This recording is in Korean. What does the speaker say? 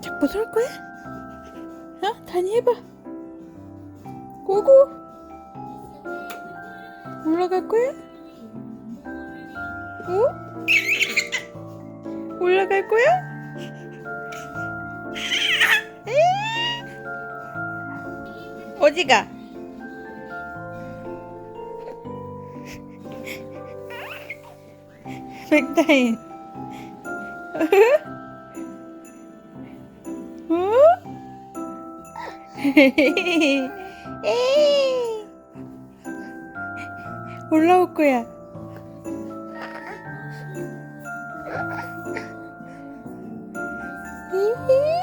자꾸 설 거야? 어? 다니 해봐. 고고. 올라갈 거야? 어? 올라갈 거야? 어디가? 백다인. 올라올 거야. 히히.